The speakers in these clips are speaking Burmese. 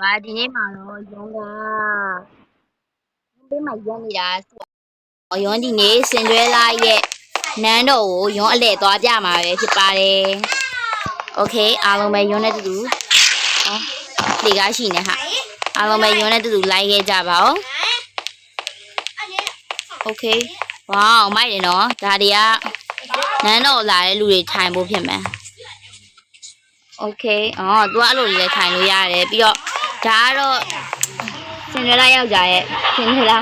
ပါဒီနေ့မှာတော့ရုံးကဘေးမှာရက်နေတာဆိုရုံးဒီနေ့စင်တွဲလာရဲ့နန်းတော်ကိုရုံးအလဲသွားပြမှာပဲဖြစ်ပါတယ်โอเคအားလုံးပဲရုံးနဲ့တူတူဟောလေကားရှိနေဟာအားလုံးပဲရုံးနဲ့တူတူလိုက်ခဲ့ကြပါဦးโอเคဝေါမိုက်တယ်နော်ဒါတွေကနန်းတော်လာတဲ့လူတွေထိုင်ဖို့ဖြစ်မယ် โอเคအော် तू အဲ့လိုလေးထိုင်လို့ရတယ်ပြီးတော့ ဒါကတော့စင်ရလာယောက်ျားရဲ့စင်ရလာ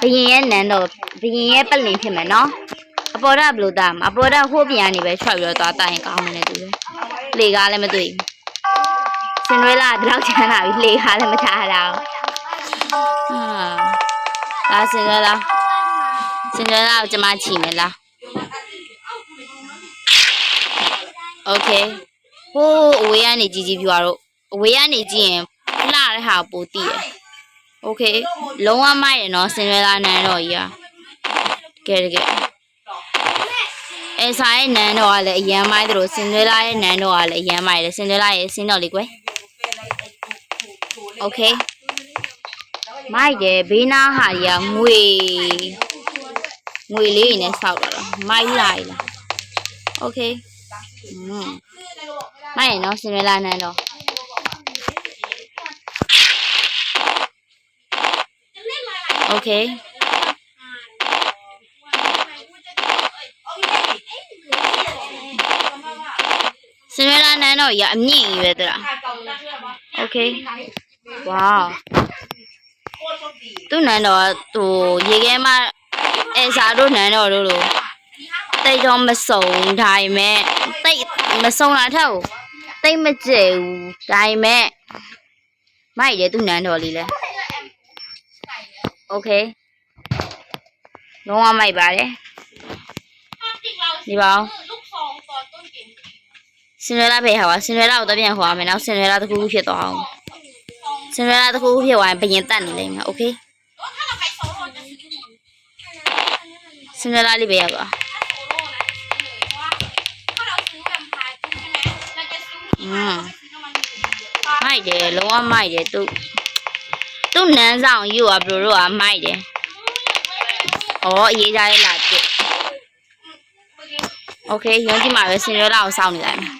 ဘရင်ရဲ့နန်းတော့ဘရင်ရဲ့ပလင်ဖြစ်မယ်နော်အပေါ်တာဘယ်လိုတာမအပေါ်တာဟိုးပြန်ကနေပဲထွက်ပြီးတော့သွားတိုင်ကောင်းမယ်နဲ့တူတယ်လေကားလည်းမတွေ့ဘူးစင်ရလာဒီလောက်ချမ်းလာပြီလေကားလည်းမချရတာဟာဒါစင်ရလာစင်ရလာကိုကျမချီမယ်လားโอเค ဟိုးအဝေးကနေကြီးကြီးပြွားတော့အဝေးကနေကြည့်ရင် လှတဲ့ဟာပိုတည်ရယ်โอเคလုံးဝမိုက်ရနော်စင်ရွယ်လာနန်းတော်ကြီးอ่ะကဲတကယ်အဲဆိုင်ရဲ့နန်းတော်ကလည်းအရန်မိုက်တယ်လို့စင်ရွယ်လာရဲ့နန်းတော်ကလည်းအရန်မိုက်တယ်စင်ရွယ်လာရဲ့စင်းတော်လေးကွယ်โอเคမိုက်တယ်ဘေးနားဟာကြီးကငွေငွေလေးနဲ့စောက်တာတော့မိုက်လာလားโอเคอืม မိုက်ရနော်စင်ရလာနန်းတော့ โอเคစင်ရလာနန်းတော့ရအမြင့်ကြီးပဲတလားโอเคဝေါသူ့နန်းတော့ဟိုရေခဲမအဲစာတို့နန်းတော့တို့လိုတိတ်တော့မစုံဒါပေမဲ့တိတ်မစုံတာထက်ကို တိတ်မကျဲဘူးဒါပေမဲ့မိုက်တယ်သူ့နန်းတော်လေးလဲ โอเคလုံးဝမိုက်ပါတယ်ဒီပါအောင် ลูกซองตอนต้นเกม စင်ရလာဖေးဟာပါစင်ရလာကိုတော့ပြန်ခေါ်ရမယ်နောက်စင်ရလာတစ်ခုခုဖြစ်သွားအောင်စင်ရလာတစ်ခုခုဖြစ်သွားရင်ဘယင်တက်နေလိမ့်မယ်โอเค แล้วถ้าเราไปโซโล่จะซื้อหนึ่ง စင်ရလာလေးပဲရပါ โซโล่นะซื้อเลยเพราะว่าถ้าเราซื้อแวมไพร์ใช่ไหมเราจะซื้อที่มาเราไม่ซื้อน้ำมันเยอะ မိုက်တယ်လုံးဝမိုက်တယ်သူ သူ့နန်းဆောင်ယူอ่ะဘလိုတို့อ่ะမိုက်တယ်ဩအေးကြရဲ့လာပြစ်โอเคရုံးကြည့်မှာပဲစင်ရလာကိုစောင့်နေလိုက်မယ်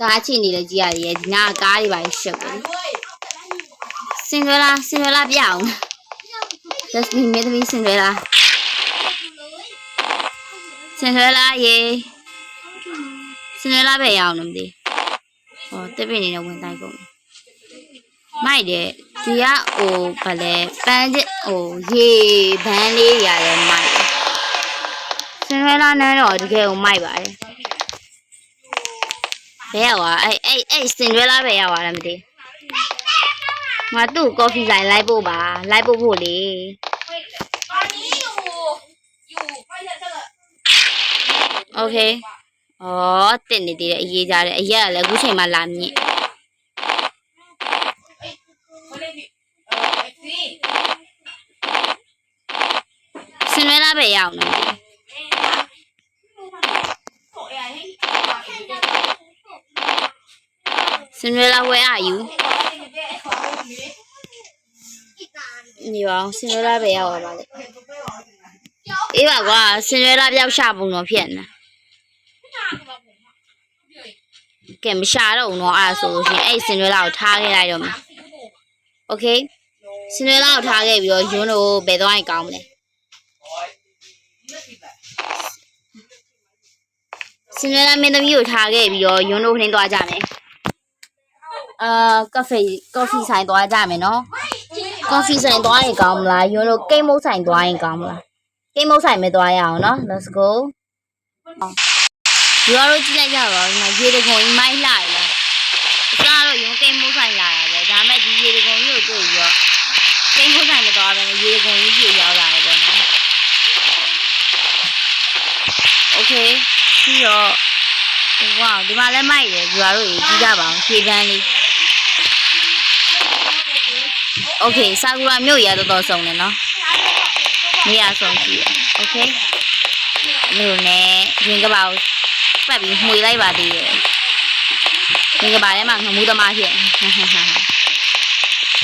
ကားချင်နေလေကြည့်ရတယ်ဒီနာကားတွေပါရှုပ်တယ်စင်ရွယ်လာစင်ရွယ်လာပြအောင်ဒက်စမီမေသမီစင်ရွယ်လာစင်ရွယ်လာရေ စင်ရွယ်လာပဲရအောင်လို့မသိဟောတက်ပြနေနဲ့ဝင်တိုင်းကုန်မိုက်တယ်ဒီကဟိုဗလဲပန်းချဟိုရေဘန်းလေးရတယ်မိုက်စင်ရွယ်လာနန်းတော့တကယ်ကိုမိုက်ပါတယ် ဘယ်ရောက်อ่ะအဲ့အဲ့အဲ့စင်ရွဲလာပဲရောက်လာမသိငါသူ့ကော်ဖီဆိုင်လိုက်ဖို့ပါလိုက်ဖို့ဖို့လေ ตอนนี้อยู่ อยู่ก็จะเจอ โอเค ဩတက်နေသေးတယ်အရေးကြတယ်အရက်ကလည်းအခုချိန်မှလာမြင့်စင်ရဲလာပဲရအောင်နော်စင်ရဲလာ where are you နေပါအောင်စင်ရဲလာပဲရအောင်ပါလေအေးပါကွာစင်ရဲလာပြောက်ရှာပုံတော့ဖြစ်နေ ကဲမရှာတော့ဘူးတော့အဲ့ဒါဆိုလို့ရှိရင်အဲ့စင်ရွဲလာကိုထားခဲ့လိုက်တော့မယ်โอเคစင်ရွဲလာကိုထားခဲ့ပြီးတော့ယွန်းတို့ဘယ်သွားရင်ကောင်းမလဲ စင်ရလာမင်းသမီးကိုထားခဲ့ပြီးတော့ယွန်းတို့နှင်းသွားကြမယ်အာကဖေကော်ဖီဆိုင်သွားကြမယ်နော်ကော်ဖီဆိုင်သွားရင်ကောင်းမလားယွန်းတို့ကိတ်မုတ်ဆိုင်သွားရင်ကောင်းမလားကိတ်မုတ်ဆိုင်မသွားရအောင်နော် let's go ဒီတော့ ကြည့်လိုက်ကြပါဦးဒီမှာရေတကုံကြီးမိုက်လာရလားအစားတော့ယွန်းကိတ်မုတ်ဆိုင်လာတာပဲဒါမဲ့ဒီရေတကုံကြီးကိုတွေ့ပြီးတော့ကိတ်မုတ်ဆိုင်မသွားဘဲနဲ့ရေတကုံကြီးကြီးရောက်လာတယ်ပေါ့နော် okay ပြီးတော့ ဝေါဒီမှာလည်းမိုက်တယ်ကြွားတို့ကြီးကြပါအောင်ခြေပန်းလေးโอเคဆာကူရာမြို့ရတော်တော်စုံတယ်နော်နေရာစုံကြည့်ရโอเค အမေတို့နဲ့ရင်ကပါကို ပတ်ပြီးမှွေလိုက်ပါသေးတယ်ရင်ကပါထဲမှာငမှုသမားဖြစ်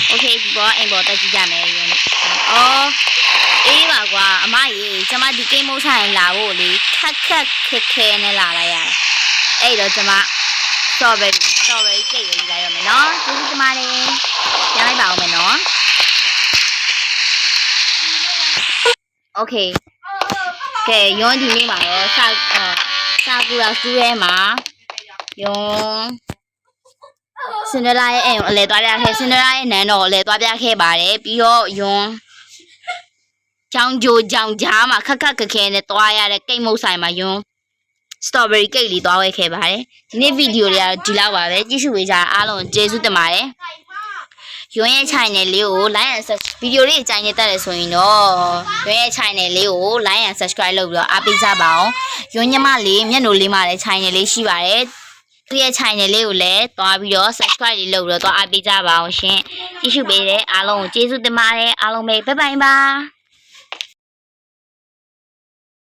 โอเคဒီပေါ်အိမ်ပေါ်တက်ကြည့်ကြမယ်ရုံနဲ့အော်အေးပါကွာအမကြီးကျမဒီကိမိုးဆိုင်လာဖို့လေခက်ခက်ခက်ခဲနဲ့လာလိုက်ရတယ်အဲ့တော့ကျမ strawberry strawberry cake ကိုယူလိုက်ရမယ်နော်ကျေးဇူးတင်ပါတယ်ပြန်လိုက်ပါအောင်မယ်နော် okay ကဲယွန်းဒီနေ့မှာရောစာအာ စာကူရာစူးရဲမှာယွန်းစင်ဒရာရဲ့အိမ်ကိုအလဲသွားပြခဲ့စင်ဒရာရဲ့နန်းတော်ကိုအလဲသွားပြခဲ့ပါတယ်ပြီးတော့ယွန်းချောင်းကြိုချောင်းကြားမှာခက်ခက်ခက်ခဲနဲ့သွားရတဲ့ကိတ်မုတ်ဆိုင်မှာယွန်း strawberry cake လေးသွားဝဲခဲ့ပါတယ်ဒီနေ့ဗီဒီယိုလေးကတော့ဒီလောက်ပါပဲကြည့်ရှုပေးကြတာအားလုံးကျေးဇူးတင်ပါတယ်ရွန်းရဲ့ channel လေးကို like and subscribe ဗီဒီယိုလေးအကြိုင်နေတက်တယ်ဆိုရင်တော့ရွန်းရဲ့ channel လေးကို like and subscribe လုပ်ပြီးတော့အားပေးကြပါအောင်ရွန်းညမလေးမျက်နှာလေးမှာလည်း channel လေးရှိပါတယ်သူရဲ့ channel လေးကိုလည်းတွားပြီးတော့ subscribe လေးလုပ်ပြီးတော့တွားအားပေးကြပါအောင်ရှင်ကြည့်ရှုပေးတဲ့အားလုံးကိုကျေးဇူးတင်ပါတယ်အားလုံးပဲဘိုင်ဘိုင်ပါ